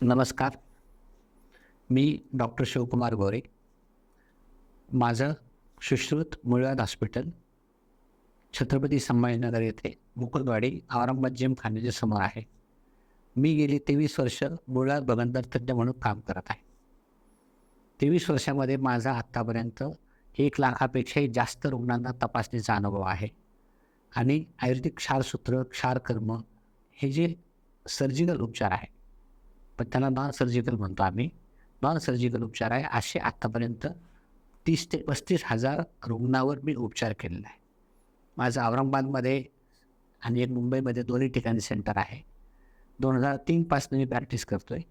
नमस्कार. मी डॉक्टर शिवकुमार गोरे. माझं सुश्रुत मुळव्याध हॉस्पिटल छत्रपती संभाजीनगर येथे मुकुंदवाडी औरंगाबाद जिमखान्याच्या समोर आहे. मी गेली तेवीस वर्ष मुळव्याध बगंदर तज्ज्ञ म्हणून काम करत आहे. तेवीस वर्षामध्ये माझा आत्तापर्यंत एक लाखापेक्षाही जास्त रुग्णांना तपासणीचा अनुभव आहे. आणि आयुर्वेदिक क्षारसूत्र क्षारकर्म हे जे सर्जिकल उपचार आहे पण त्यांना नॉन सर्जिकल म्हणतो आम्ही. नॉन सर्जिकल उपचार आहे. असे आत्तापर्यंत तीस ते पस्तीस हजार रुग्णावर मी उपचार केलेला आहे. माझं औरंगाबादमध्ये आणि एक मुंबईमध्ये दोन्ही ठिकाणी सेंटर आहे. दोन हजार तीनपासून मी प्रॅक्टिस करतो आहे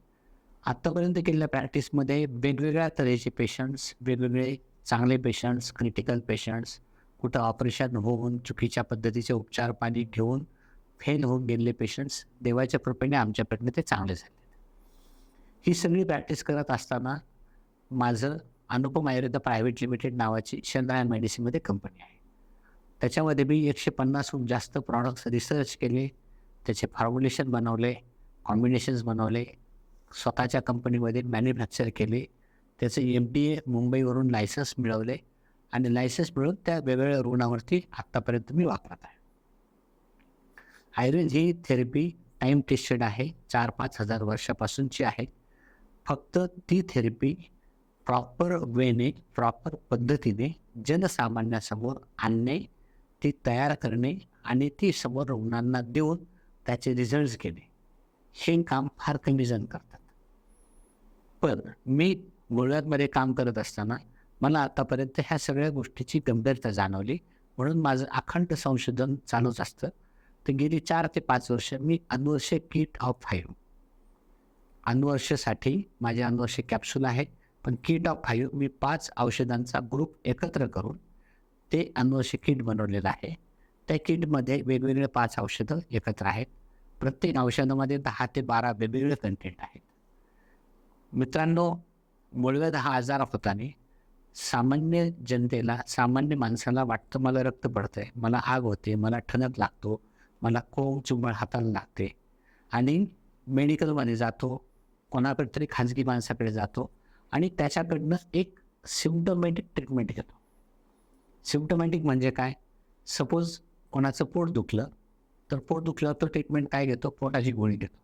आत्तापर्यंत केलेल्या प्रॅक्टिसमध्ये वेगवेगळ्या तऱ्हेचे पेशंट्स वेगवेगळे चांगले पेशंट्स क्रिटिकल पेशंट्स कुठं ऑपरेशन होऊन चुकीच्या पद्धतीचे उपचार पाणी घेऊन फेल होऊन गेलेले पेशंट्स देवाच्या कृपेने आमच्याकडनं ते चांगले झाले. ही सगळी प्रॅक्टिस करत असताना माझं अनुपम आयुर्वेद प्रायव्हेट लिमिटेड नावाची चंद्रायन मेडिसिनमध्ये कंपनी आहे. त्याच्यामध्ये मी एकशे पन्नासहून जास्त प्रॉडक्ट्स रिसर्च केले त्याचे फॉर्म्युलेशन बनवले कॉम्बिनेशन्स बनवले स्वतःच्या कंपनीमध्ये मॅन्युफॅक्चर केले त्याचे एम टी ए मुंबईवरून लायसन्स मिळवले आणि लायसन्स मिळवून त्या वेगवेगळ्या रुग्णावरती आत्तापर्यंत मी वापरत आहे. आयुर्वेद ही थेरपी टाईम टेस्टेड आहे चार पाच हजार वर्षापासूनची आहे. फक्त ती थेरपी प्रॉपर वेने प्रॉपर पद्धतीने जनसामान्यासमोर आणणे ती तयार करणे आणि ती समोर रुग्णांना देऊन त्याचे रिझल्ट्स घेणे. हे काम फार कमी जण करतात. पण मी मुळव्याधमध्ये काम करत असताना मला आतापर्यंत ह्या सगळ्या गोष्टीची गंभीरता जाणवली. म्हणून माझं अखंड संशोधन चालूच असतं. तर गेली चार ते पाच वर्ष मी अनवर्षे किट ऑफ फाईव्ह अनुवर्षसाठी माझे अनुवर्ष कॅप्सूल आहे पण किट ऑफ फाईव्ह मी पाच औषधांचा ग्रुप एकत्र करून ते अनुवर्ष किट बनवलेलं आहे. त्या किटमध्ये वेगवेगळे पाच औषधं एकत्र आहेत. प्रत्येक औषधामध्ये दहा ते बारा वेगवेगळे कंटेंट आहेत. मित्रांनो मुळव्याध हा आजार होताने सामान्य जनतेला सामान्य माणसाला वाटतं मला रक्त पडतं आहे मला आग होते मला ठणक लागतो मला कोंब चुंबळ हाताला लागते. आणि मेडिकलमध्ये जातो कोणाकडे तरी खाजगी माणसाकडे जातो आणि त्याच्याकडनं एक सिम्टमॅटिक ट्रीटमेंट घेतो. सिम्टमॅटिक म्हणजे काय? सपोज कोणाचं पोट दुखलं तर पोट दुखलं तर ट्रीटमेंट काय घेतो? पोटाची गोळी घेतो.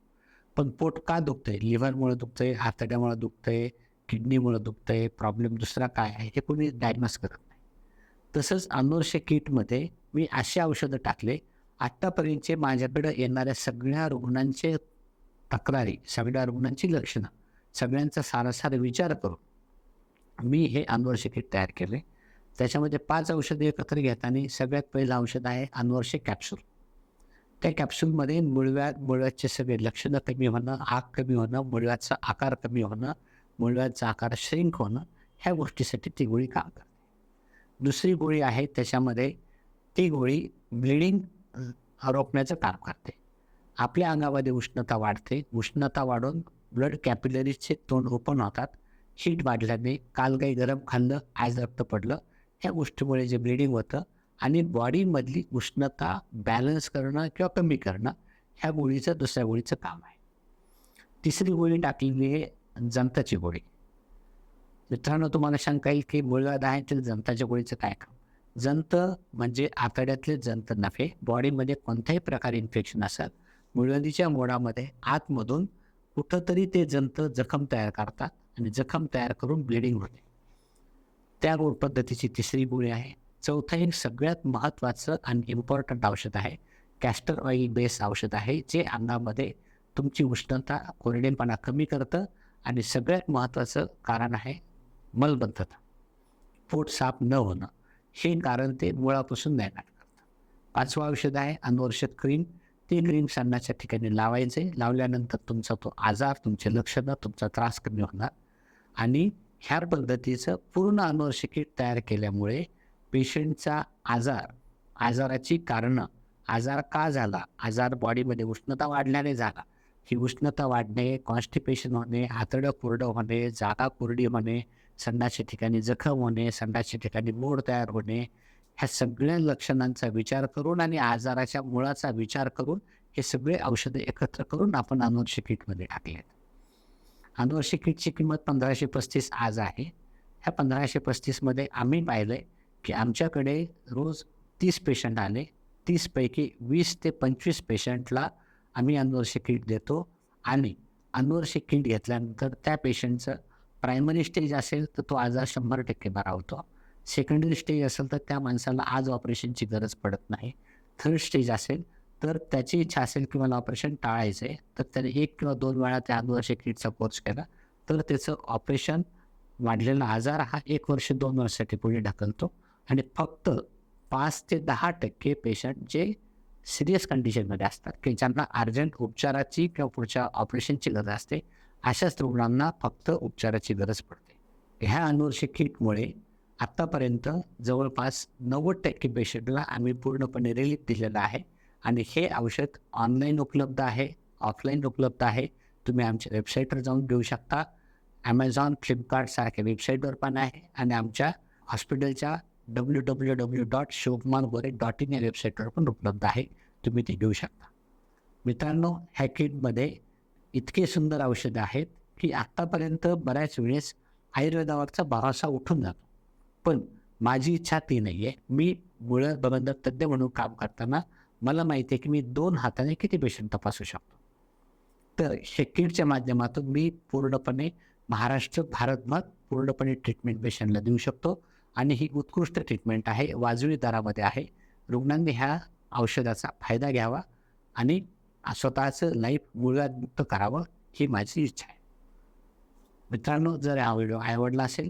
पण पोट का दुखतं आहे लिव्हरमुळे दुखतं आहे आतड्यामुळे दुखतं आहे किडनीमुळं दुखतं आहे प्रॉब्लेम दुसरा काय आहे? हे कोणी डायग्नोस करत नाही. तसंच अनोरशे किटमध्ये मी असे औषधं टाकले आत्तापर्यंतचे माझ्याकडं येणाऱ्या सगळ्या रुग्णांचे तक्रारी सगळ्या रुग्णांची लक्षणं सगळ्यांचा सारासार विचार करून मी हे अनवर्षे किट तयार केले. त्याच्यामध्ये पाच औषधे एकत्र घेताना सगळ्यात पहिलं औषध आहे अनवर्षे कॅप्सूल त्या कॅप्सूलमध्ये मुळव्यात मुळव्याचे सगळे लक्षणं कमी होणं आग कमी होणं मुळव्याचा आकार कमी होणं मुळव्याचा आकार श्रिंक होणं ह्या गोष्टीसाठी ती गोळी काम करते. दुसरी गोळी आहे त्याच्यामध्ये ती गोळी ब्लिडिंग रोखण्याचं काम करते. आपल्या अंगामध्ये उष्णता वाढते. उष्णता वाढून ब्लड कॅपिलरीजचे तोंड ओपन होतात. हीट वाढल्याने काल काही गरम खाल्लं आज रक्त पडलं. ह्या गोष्टीमुळे जे ब्लिडिंग होतं आणि बॉडीमधली उष्णता बॅलन्स करणं किंवा कमी करणं ह्या गोळीचं दुसऱ्या गोळीचं काम आहे. तिसरी गोळी टाकलेली आहे जंताची गोळी. मित्रांनो तुम्हाला शंका येईल की मुळगाद आहे तर जंताच्या गोळीचं काय काम? जंत म्हणजे आतड्यातले जंत नफे बॉडीमध्ये कोणत्याही प्रकारे इन्फेक्शन असतात मुळव्याधीच्या मोडामध्ये आतमधून कुठंतरी ते जंत जखम तयार करतात आणि जखम तयार करून ब्लिडिंग होते. त्या गोड पद्धतीची तिसरी गोळी आहे. चौथं एक सगळ्यात महत्त्वाचं आणि इम्पॉर्टंट औषध आहे. कॅस्टर ऑइल बेस औषध आहे जे अंगामध्ये तुमची उष्णता कोरडेपणा कमी करतं आणि सगळ्यात महत्त्वाचं कारण आहे मलबद्धता पोट साफ न होणं. हे कारण ते मुळापासून निर्माण करतं पाचवं औषध आहे अनवर्षक क्रीम ते क्रीम सन्नाच्या ठिकाणी लावायचे. लावल्यानंतर तुमचा तो आजार तुमचे लक्षणं तुमचा त्रास कमी होणार. आणि ह्या पद्धतीचं पूर्ण अनवर्षिकीट तयार केल्यामुळे पेशंटचा आजार आजाराची कारणं आजार का झाला? आजार बॉडीमध्ये उष्णता वाढल्याने झाला. ही उष्णता वाढणे कॉन्स्टिपेशन होणे आतडं कोरडं होणे जागा कोरडी होणे संडाच्या ठिकाणी जखम होणे संडाच्या ठिकाणी मोड तयार होणे ह्या सगळ्या लक्षणांचा विचार करून आणि आजाराच्या मुळाचा विचार करून हे सगळे औषधं एकत्र करून आपण अनुवर्षी किटमध्ये टाकले आहेत अनुवर्षिक किटची किंमत पंधराशे पस्तीस आज आहे. ह्या पंधराशे पस्तीसमध्ये आम्ही पाहिलं आहे की आमच्याकडे रोज तीस पेशंट आले. तीसपैकी वीस ते पंचवीस पेशंटला आम्ही अनुवर्षी किट देतो आणि अनुवर्षी किट घेतल्यानंतर त्या पेशंटचं प्रायमरी स्टेज असेल तर तो आजार शंभर टक्के बरा होतो. सेकंडरी स्टेज असेल तर त्या माणसाला आज ऑपरेशनची गरज पडत नाही. थर्ड स्टेज असेल तर त्याची इच्छा असेल की मला ऑपरेशन टाळायचं आहे तर त्याने एक किंवा दोन वेळा त्या अनुवर्षिक किटचा कोर्स केला तर त्याचं ऑपरेशन वाढलेला आजार हा एक वर्ष दोन वर्षासाठी पुढे ढकलतो. आणि फक्त पाच ते दहा टक्के पेशंट जे सिरियस कंडिशनमध्ये असतात की ज्यांना अर्जंट उपचाराची किंवा पुढच्या ऑपरेशनची गरज असते अशाच रुग्णांना फक्त उपचाराची गरज पडते. ह्या अनुवर्षिक किटमुळे आत्तापर्यंत जवळपास नव्वद टक्के पेशंटला आम्ही पूर्णपणे रिलीफ दिलेलं आहे. आणि हे औषध ऑनलाईन उपलब्ध आहे ऑफलाईन उपलब्ध आहे. तुम्ही आमच्या वेबसाईटवर जाऊन घेऊ शकता. ॲमेझॉन फ्लिपकार्टसारख्या वेबसाईटवर पण आहे. आणि आमच्या हॉस्पिटलच्या W W W dot Shivkumar Gore dot in या वेबसाईटवर पण उपलब्ध आहे. तुम्ही ते घेऊ शकता. मित्रांनो ह्या किटमध्ये इतके सुंदर औषधं आहेत की आत्तापर्यंत बऱ्याच वेळेस आयुर्वेदावरचा भरोसा उठून जातो. पण माझी इच्छा ती नाही आहे मी मुळं बबंदर तज्ज्ञ म्हणून काम करताना मला माहिती आहे की मी दोन हाताने किती पेशंट तपासू शकतो? तर हे किटच्या माध्यमातून मी पूर्णपणे महाराष्ट्र भारतभर पूर्णपणे ट्रीटमेंट पेशंटला देऊ शकतो. आणि ही उत्कृष्ट ट्रीटमेंट आहे वाजवी दरामध्ये आहे. रुग्णांनी ह्या औषधाचा फायदा घ्यावा आणि स्वतःचं लाईफ मुळव्याधमुक्त करावं ही माझी इच्छा आहे. मित्रांनो जर हा व्हिडिओ आवडला असेल